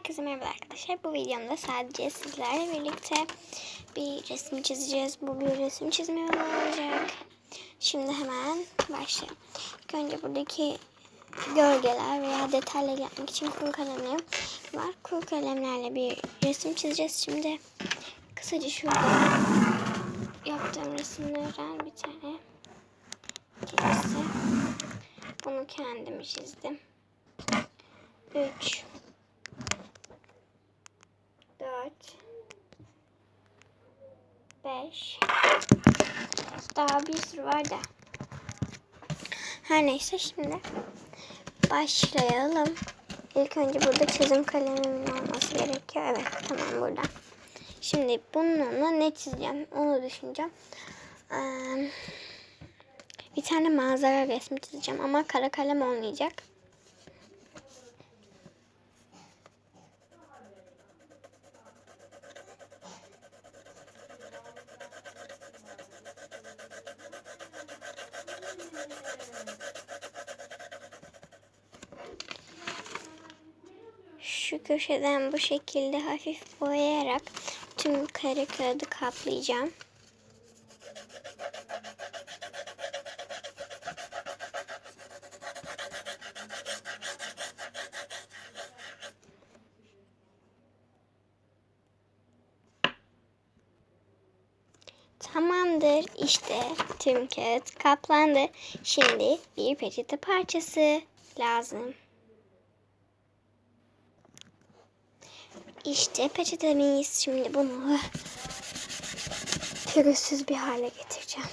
Herkese merhaba arkadaşlar. Bu videomda sadece sizlerle birlikte bir resim çizeceğiz. Bu bir resim çizme olacak. Şimdi hemen başlayalım. İlk önce buradaki gölgeler veya detayları yapmak için kuru kalemlerim var. Kuru kalemlerle bir resim çizeceğiz. Şimdi kısaca şurada yaptığım resimlerden bir tane gerisi. Bunu kendim çizdim. 3 5 Daha bir sürü var da. Her neyse şimdi başlayalım. İlk önce burada çizim kalemimin olması gerekiyor. Evet tamam burada. Şimdi bununla ne çizeceğim onu düşüneceğim. Ee, bir tane manzara resmi çizeceğim ama kara kalem olmayacak. Şu köşeden bu şekilde hafif boyayarak tüm kare kağıdı kaplayacağım. Tamamdır. İşte tüm kağıt kaplandı. Şimdi bir peçete parçası lazım. İşte peçetemiz. Şimdi bunu pürüzsüz bir hale getireceğim.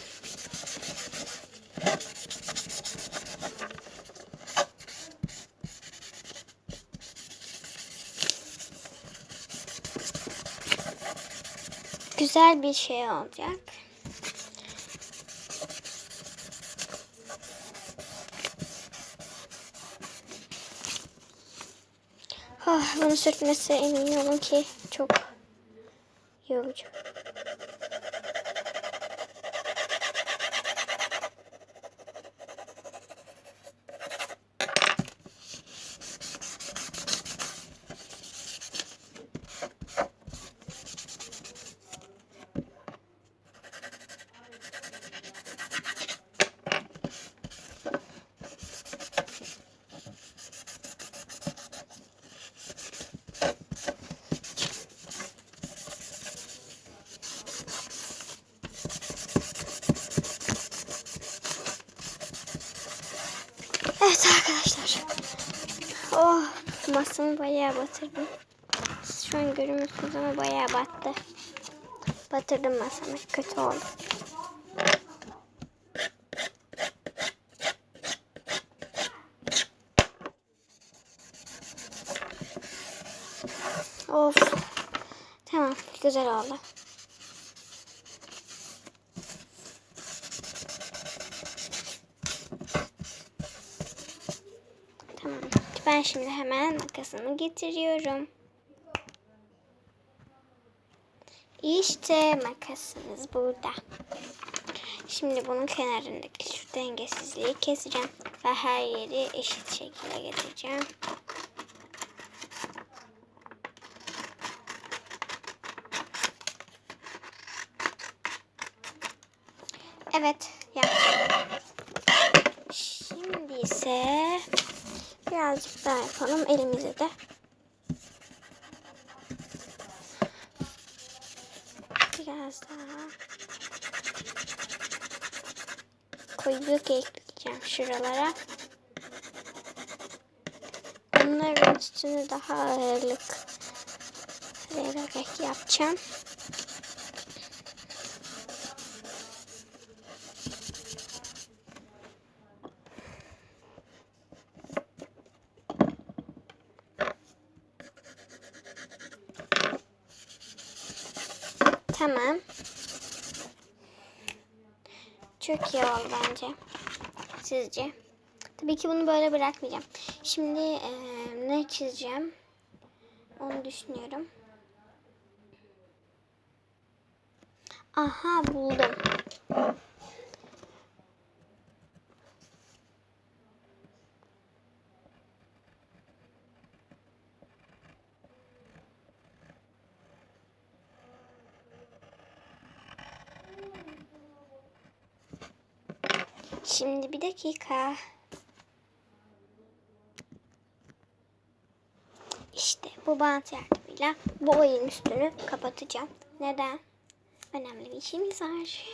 Güzel bir şey olacak. Oh, bunu sürtmesi emin olun ki çok yorucu. Evet arkadaşlar. Oh masamı bayağı batırdım. Siz şu an görüyorsunuz ama bayağı battı. Batırdım masamı. Kötü oldu. Of. Tamam. Güzel oldu. Tamam. Ben şimdi hemen makasımı getiriyorum. İşte makasımız burada. Şimdi bunun kenarındaki şu dengesizliği keseceğim. Ve her yeri eşit şekilde getireceğim. Evet yaptım. Şimdi ise birazcık daha yapalım elimize de. Biraz daha koyduk ekleyeceğim şuralara. Bunların üstünü daha ağırlık vererek yapacağım. Tamam. Çok iyi oldu bence. Sizce? Tabii ki bunu böyle bırakmayacağım. Şimdi e, ne çizeceğim? Onu düşünüyorum. Aha buldum. Şimdi bir dakika. İşte bu bant yardımıyla bu oyun üstünü kapatacağım. Neden? Önemli bir işimiz var.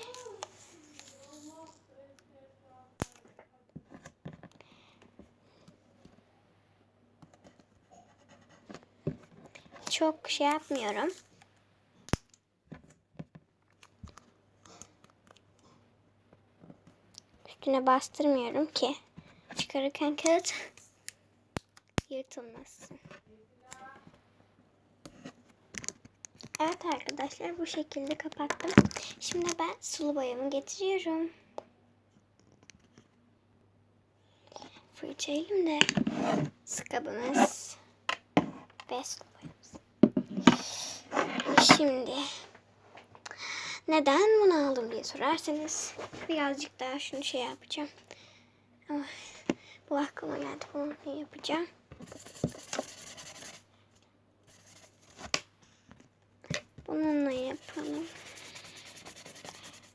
Çok şey yapmıyorum. Üstüne bastırmıyorum ki çıkarırken kağıt yırtılmasın. Evet arkadaşlar bu şekilde kapattım. Şimdi ben sulu boyamı getiriyorum. Fırça elimde. Sıkabımız ve sulu boyamız. Şimdi neden bunu aldım diye sorarsanız birazcık daha şunu şey yapacağım. Ama bu aklıma geldi. Bunu yapacağım?